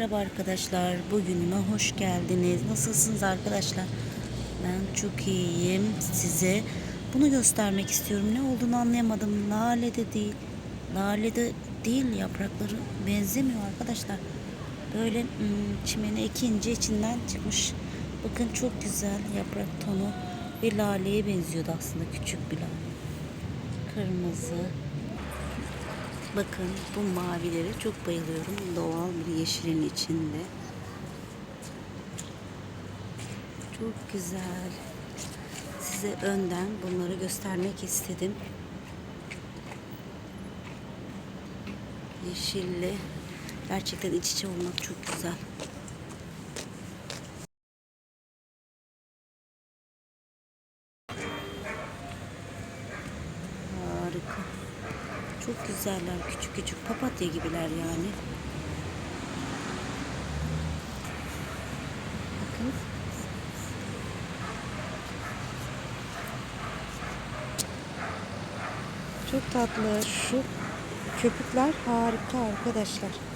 Merhaba arkadaşlar. Bugünüme hoş geldiniz. Nasılsınız arkadaşlar? Ben çok iyiyim. Size bunu göstermek istiyorum. Ne olduğunu anlayamadım. Lale de değil. Lale de değil yaprakları benzemiyor arkadaşlar. Böyle hmm, çimene ekince içinden çıkmış. Bakın çok güzel yaprak tonu ve laleye benziyordu aslında küçük bir lale. Kırmızı, Bakın bu mavilere çok bayılıyorum. Doğal bir yeşilin içinde. Çok güzel. Size önden bunları göstermek istedim. Yeşille gerçekten iç içe olmak çok güzel. Harika. Çok güzeller. Küçük küçük papatya gibiler yani. Bakın. Çok tatlı. Şu köpükler harika arkadaşlar.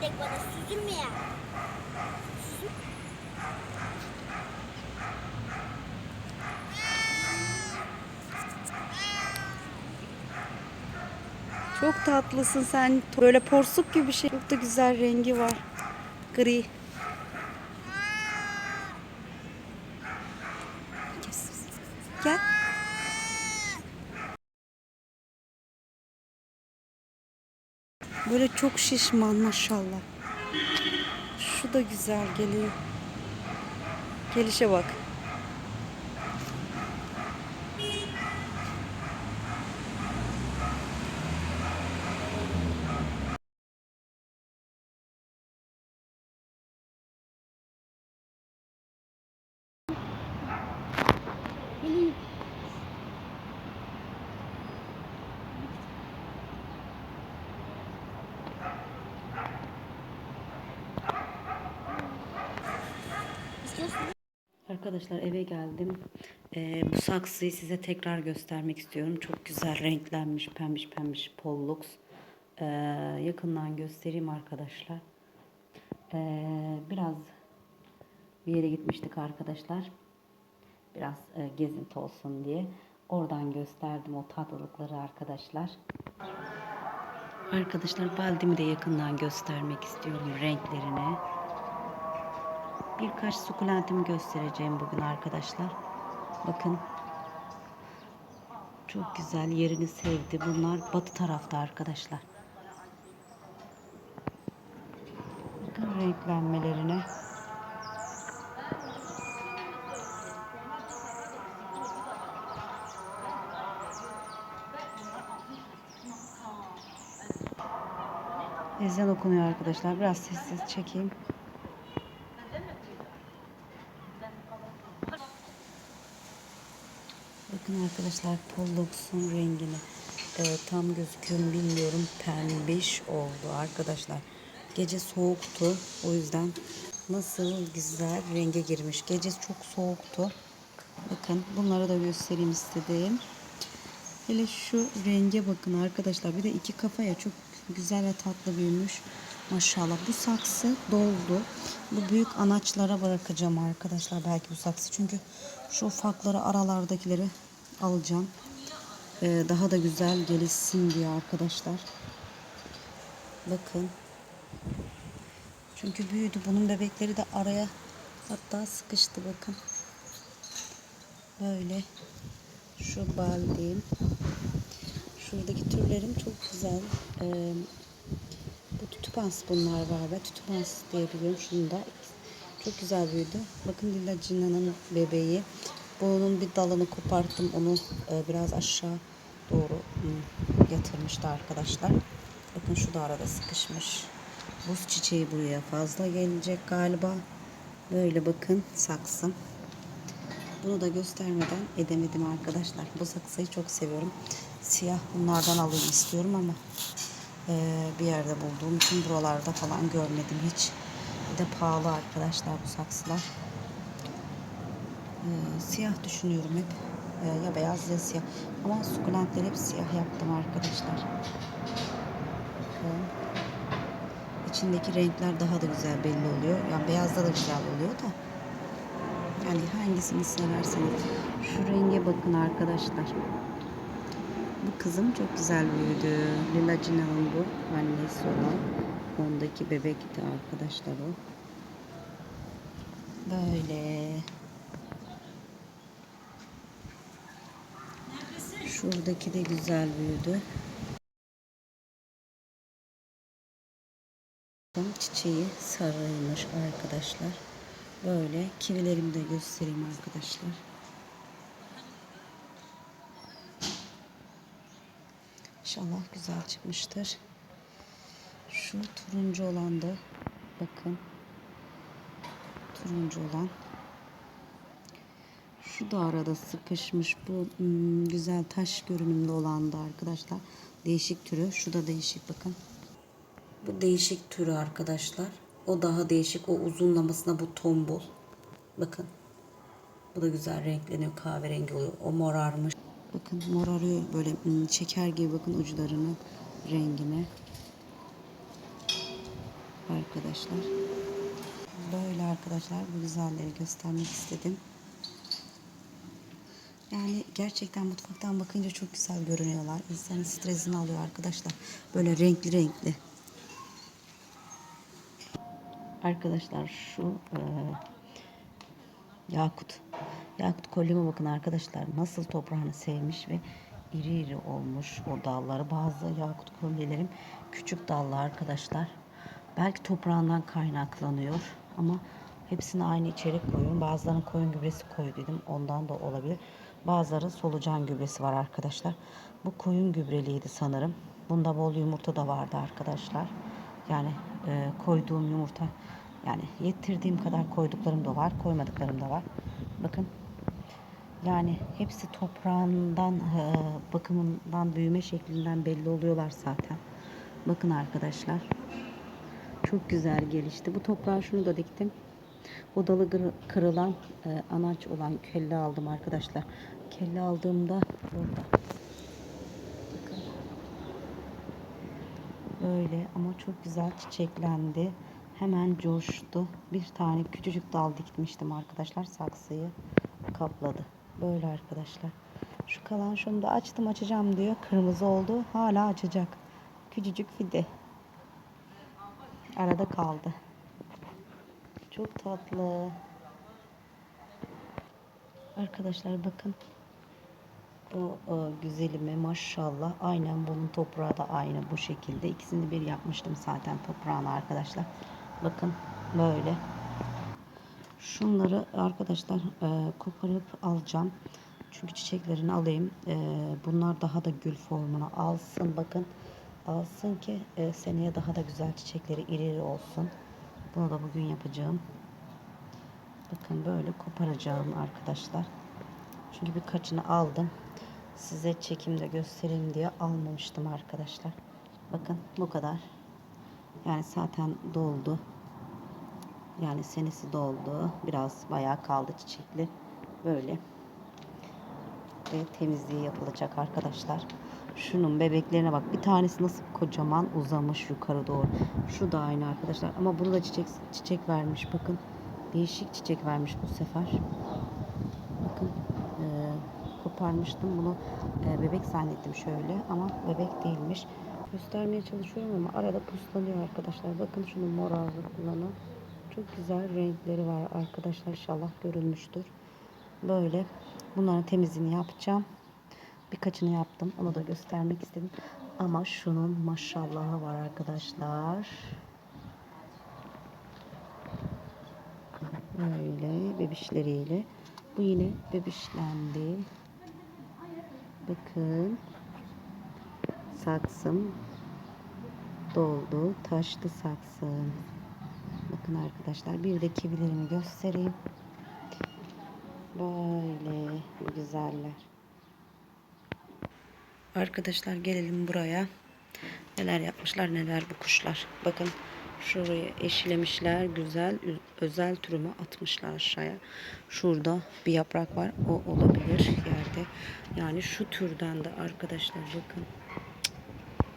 Gerek bana, süzülmeyen. Çok tatlısın sen. Böyle porsuk gibi bir şey. Çok da güzel rengi var. Gri. Böyle çok şişman maşallah. Şu da güzel geliyor. Gelişe bak. Arkadaşlar eve geldim. Ee, bu saksıyı size tekrar göstermek istiyorum. Çok güzel renklenmiş pembiş pembiş pollux. Ee, yakından göstereyim arkadaşlar. Ee, biraz bir yere gitmiştik arkadaşlar. Biraz e, gezinti olsun diye. Oradan gösterdim o tatlılıkları arkadaşlar. Arkadaşlar baldimi de yakından göstermek istiyorum renklerini. Birkaç sukulentimi göstereceğim bugün arkadaşlar. Bakın. Çok güzel yerini sevdi. Bunlar batı tarafta arkadaşlar. Bakın renklenmelerine. Ezan okunuyor arkadaşlar. Biraz sessiz çekeyim. Bakın arkadaşlar Pollux'un rengini e, tam gözüküyor mu bilmiyorum. Pembiş oldu arkadaşlar. Gece soğuktu. O yüzden nasıl güzel renge girmiş. Gece çok soğuktu. Bakın bunları da göstereyim istedim. Hele şu renge bakın arkadaşlar. Bir de iki kafaya çok güzel ve tatlı büyümüş. Maşallah bu saksı doldu. Bu büyük anaçlara bırakacağım arkadaşlar belki bu saksı. Çünkü şu ufakları aralardakileri alacağım. Ee, daha da güzel gelişsin diye arkadaşlar. Bakın. Çünkü büyüdü. Bunun bebekleri de araya hatta sıkıştı bakın. Böyle. Şu baldim. Şuradaki türlerim çok güzel. Ee, bu tütüpans bunlar var ve tütüpans diyebiliyorum. Şunu da çok güzel büyüdü. Bakın Lilla Cinna'nın bebeği. Bunun bir dalını koparttım. Onu e, biraz aşağı doğru hmm, yatırmıştı arkadaşlar. Bakın şu da arada sıkışmış. Buz çiçeği buraya fazla gelecek galiba. Böyle bakın saksım. Bunu da göstermeden edemedim arkadaşlar. Bu saksıyı çok seviyorum. Siyah bunlardan alayım istiyorum ama e, bir yerde bulduğum için buralarda falan görmedim hiç. Bir de pahalı arkadaşlar bu saksılar. Ee, siyah düşünüyorum hep. Ee, ya beyaz ya siyah. Ama sukulentleri hep siyah yaptım arkadaşlar. Bakın. İçindeki renkler daha da güzel belli oluyor. Yani beyazda da güzel oluyor da. Yani hangisini severseniz. Şu renge bakın arkadaşlar. Bu kızım çok güzel büyüdü. Lila Cinal'ın bu. Annesi olan. Ondaki bebekti arkadaşlar o. Böyle. Şuradaki de güzel büyüdü. Çiçeği sarıymış arkadaşlar. Böyle kivilerimi de göstereyim arkadaşlar. İnşallah güzel çıkmıştır. Şu turuncu olan da bakın. Turuncu olan. Şu da arada sıkışmış. Bu hmm, güzel taş görünümlü olan da arkadaşlar. Değişik türü. Şu da değişik bakın. Bu değişik türü arkadaşlar. O daha değişik. O uzunlamasına bu tombul. Bakın. Bu da güzel renkleniyor. Kahverengi oluyor. O morarmış. Bakın morarıyor böyle hmm, şeker gibi bakın uçlarının rengine. Arkadaşlar. Böyle arkadaşlar bu güzelleri göstermek istedim. Yani gerçekten mutfaktan bakınca çok güzel görünüyorlar. İnsanın stresini alıyor arkadaşlar. Böyle renkli renkli. Arkadaşlar şu e, yakut. Yakut kolyeme bakın arkadaşlar. Nasıl toprağını sevmiş ve iri iri olmuş o dalları. Bazı yakut kolyelerim küçük dallı arkadaşlar. Belki toprağından kaynaklanıyor ama hepsine aynı içerik koyuyorum. Bazılarının koyun gübresi koyduydum. Ondan da olabilir. Bazıları solucan gübresi var arkadaşlar. Bu koyun gübreliydi sanırım. Bunda bol yumurta da vardı arkadaşlar. Yani e, koyduğum yumurta yani yetirdiğim kadar koyduklarım da var, koymadıklarım da var. Bakın yani hepsi toprağından, e, bakımından, büyüme şeklinden belli oluyorlar zaten. Bakın arkadaşlar. Çok güzel gelişti. Bu toprağa şunu da diktim. O dalı gır- kırılan e, anaç olan kelle aldım arkadaşlar. Kelle aldığımda burada. Böyle ama çok güzel çiçeklendi. Hemen coştu. Bir tane küçücük dal dikmiştim arkadaşlar. Saksıyı kapladı. Böyle arkadaşlar. Şu kalan şunu da açtım açacağım diyor. Kırmızı oldu. Hala açacak. Küçücük fide. Arada kaldı. Çok tatlı. Arkadaşlar bakın. Bu e, güzelime maşallah. Aynen bunun toprağı da aynı bu şekilde. İkisini bir yapmıştım zaten toprağını arkadaşlar. Bakın böyle. Şunları arkadaşlar e, koparıp alacağım. Çünkü çiçeklerini alayım. E, bunlar daha da gül formuna alsın. Bakın alsın ki e, seneye daha da güzel çiçekleri iri iri olsun. Bunu da bugün yapacağım. Bakın böyle koparacağım arkadaşlar. Çünkü birkaçını aldım. Size çekimde göstereyim diye almamıştım arkadaşlar. Bakın bu kadar. Yani zaten doldu. Yani senesi doldu. Biraz bayağı kaldı çiçekli. Böyle. Ve temizliği yapılacak arkadaşlar. Şunun bebeklerine bak. Bir tanesi nasıl kocaman uzamış yukarı doğru. Şu da aynı arkadaşlar. Ama bunu da çiçek çiçek vermiş. Bakın. Değişik çiçek vermiş bu sefer. Bakın. eee, koparmıştım. Bunu eee, bebek zannettim şöyle. Ama bebek değilmiş. Göstermeye çalışıyorum ama arada puslanıyor arkadaşlar. Bakın şunun mor ağızlıklarına. Çok güzel renkleri var arkadaşlar. İnşallah görülmüştür. Böyle. Bunların temizliğini yapacağım. Birkaçını yaptım. Onu da göstermek istedim. Ama şunun maşallahı var arkadaşlar. Böyle bebişleriyle. Bu yine bebişlendi. Bakın. Saksım doldu. Taştı saksım. Bakın arkadaşlar bir de kivilerimi göstereyim. Böyle güzeller. Arkadaşlar gelelim buraya. Neler yapmışlar neler bu kuşlar. Bakın şuraya eşilemişler güzel özel türümü atmışlar aşağıya. Şurada bir yaprak var o olabilir yerde. Yani şu türden de arkadaşlar bakın.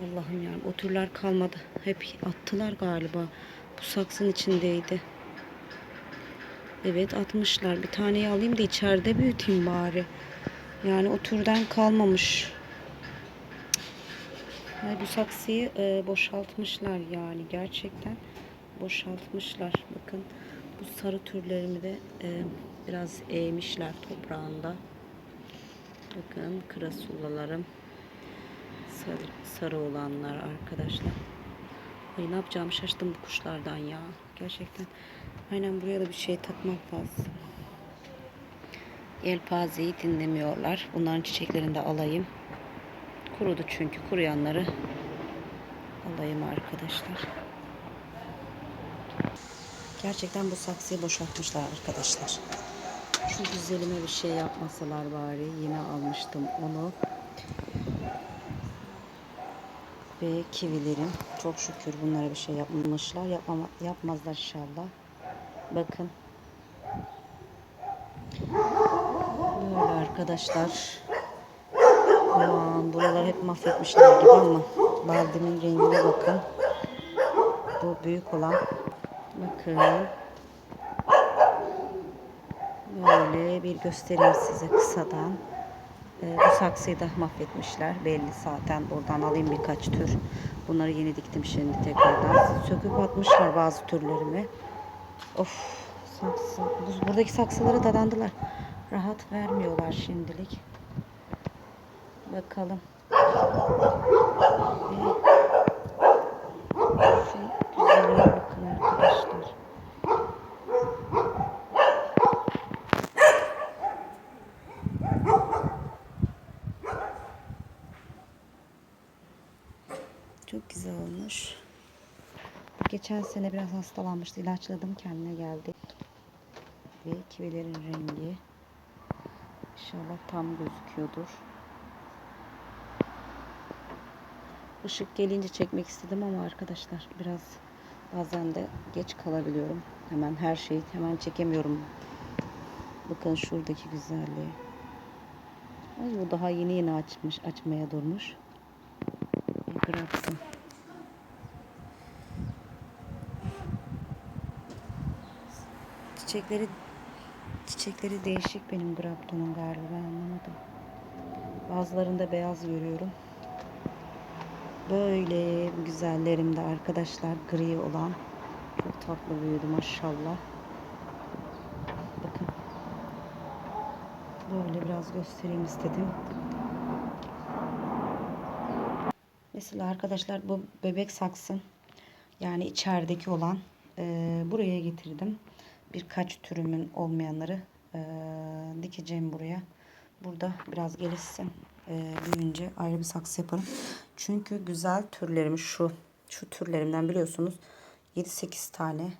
Allah'ım yani o türler kalmadı. Hep attılar galiba. Bu saksın içindeydi. Evet atmışlar. Bir taneyi alayım da içeride büyüteyim bari. Yani o türden kalmamış. Bu saksıyı e, boşaltmışlar yani gerçekten boşaltmışlar. Bakın bu sarı türlerimi de e, biraz eğmişler toprağında. Bakın krasulalarım sarı, sarı olanlar arkadaşlar. Ay ne yapacağımı şaştım bu kuşlardan ya. Gerçekten. Aynen buraya da bir şey takmak lazım. Yelpazeyi dinlemiyorlar. Bunların çiçeklerini de alayım. Kurudu çünkü kuruyanları alayım arkadaşlar. Gerçekten bu saksıyı boşaltmışlar arkadaşlar. Şu güzelime bir şey yapmasalar bari. Yine almıştım onu. Ve kivilerim. Çok şükür bunlara bir şey yapmamışlar. Yapmama, yapmazlar inşallah. Bakın. Böyle arkadaşlar. Aman buralar hep mahvetmişler gibi ama baldimin rengine bakın. Bu büyük olan. Bakın. Böyle bir göstereyim size kısadan. Ee, bu saksıyı da mahvetmişler. Belli zaten. Oradan alayım birkaç tür. Bunları yeni diktim şimdi tekrardan. Söküp atmışlar bazı türlerimi. Of saksı. Bu- Buradaki saksıları dadandılar. Rahat vermiyorlar şimdilik. Bakalım. Şu bakın arkadaşlar. Çok güzel olmuş. Geçen sene biraz hastalanmıştı. İlaçladım kendine geldi. Ve kivilerin rengi. İnşallah tam gözüküyordur. Işık gelince çekmek istedim ama arkadaşlar biraz bazen de geç kalabiliyorum. Hemen her şeyi hemen çekemiyorum. Bakın şuradaki güzelliği. Ay bu daha yeni yeni açmış, açmaya durmuş. Bir bıraktım. Çiçekleri çiçekleri değişik benim Grapton'un galiba anlamadım. Bazılarında beyaz görüyorum. Böyle güzellerimde arkadaşlar gri olan çok tatlı büyüdü maşallah. Bakın. Böyle biraz göstereyim istedim. Mesela arkadaşlar bu bebek saksın yani içerideki olan e, buraya getirdim. Birkaç türümün olmayanları e, dikeceğim buraya. Burada biraz gelişsin. E, büyüyünce ayrı bir saksı yaparım. Çünkü güzel türlerim şu. Şu türlerimden biliyorsunuz 7-8 tane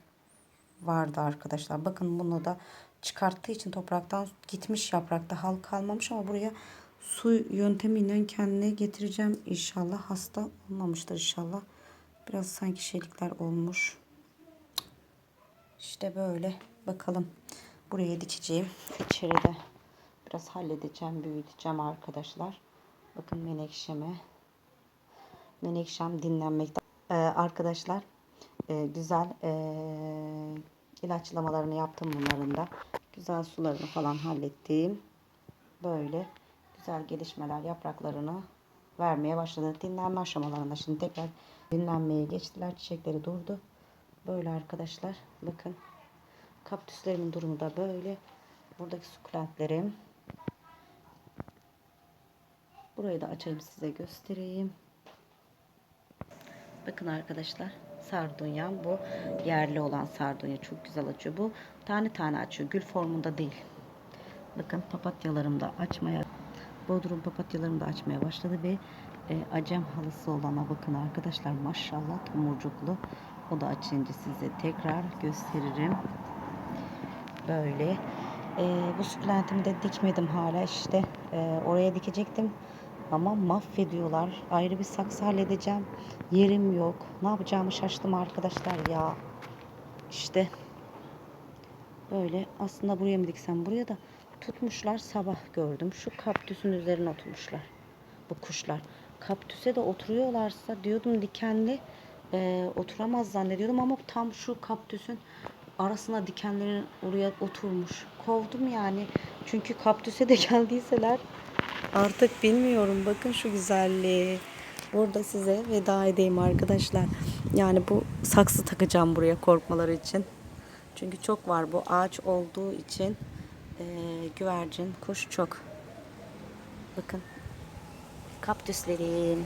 vardı arkadaşlar. Bakın bunu da çıkarttığı için topraktan gitmiş yaprakta hal kalmamış ama buraya su yöntemiyle kendine getireceğim inşallah. Hasta olmamıştır inşallah. Biraz sanki şeylikler olmuş. İşte böyle bakalım. Buraya dikeceğim. İçeride biraz halledeceğim, büyüteceğim arkadaşlar. Bakın menekşeme. Menekşem dinlenmekte. Ee, arkadaşlar e, güzel e, ilaçlamalarını yaptım bunların da. Güzel sularını falan hallettim. Böyle güzel gelişmeler yapraklarını vermeye başladı. Dinlenme aşamalarında şimdi tekrar dinlenmeye geçtiler. Çiçekleri durdu. Böyle arkadaşlar bakın. Kaktüslerimin durumu da böyle. Buradaki sukulentlerim. Burayı da açayım size göstereyim. Bakın arkadaşlar sardunya bu yerli olan sardunya çok güzel açıyor. Bu tane tane açıyor. Gül formunda değil. Bakın papatyalarım da açmaya Bodrum papatyalarım da açmaya başladı ve e, acem halısı olana bakın arkadaşlar maşallah tomurcuklu. O da açınca size tekrar gösteririm. Böyle. E, bu sukulentimi de dikmedim hala işte. E, oraya dikecektim. Ama mahvediyorlar. Ayrı bir saksı halledeceğim. Yerim yok. Ne yapacağımı şaştım arkadaşlar ya. İşte böyle aslında buraya mı diksem buraya da tutmuşlar sabah gördüm. Şu kaktüsün üzerine oturmuşlar. Bu kuşlar. Kaktüse de oturuyorlarsa diyordum dikenli e, oturamaz zannediyordum ama tam şu kaktüsün arasına dikenlerin oraya oturmuş. Kovdum yani. Çünkü kaktüse de geldiyseler artık bilmiyorum. Bakın şu güzelliği. Burada size veda edeyim arkadaşlar. Yani bu saksı takacağım buraya korkmaları için. Çünkü çok var bu ağaç olduğu için e, güvercin, kuş çok. Bakın kaktüslerim.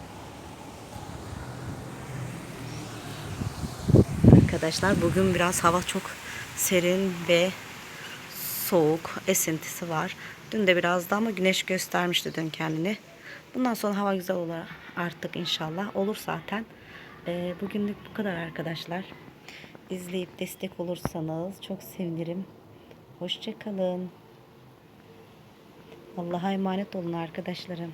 Arkadaşlar bugün biraz hava çok serin ve soğuk esintisi var. Dün de biraz da ama güneş göstermişti dün kendini. Bundan sonra hava güzel olur artık inşallah. Olur zaten. Ee, bugünlük bu kadar arkadaşlar. İzleyip destek olursanız çok sevinirim. Hoşçakalın. Allah'a emanet olun arkadaşlarım.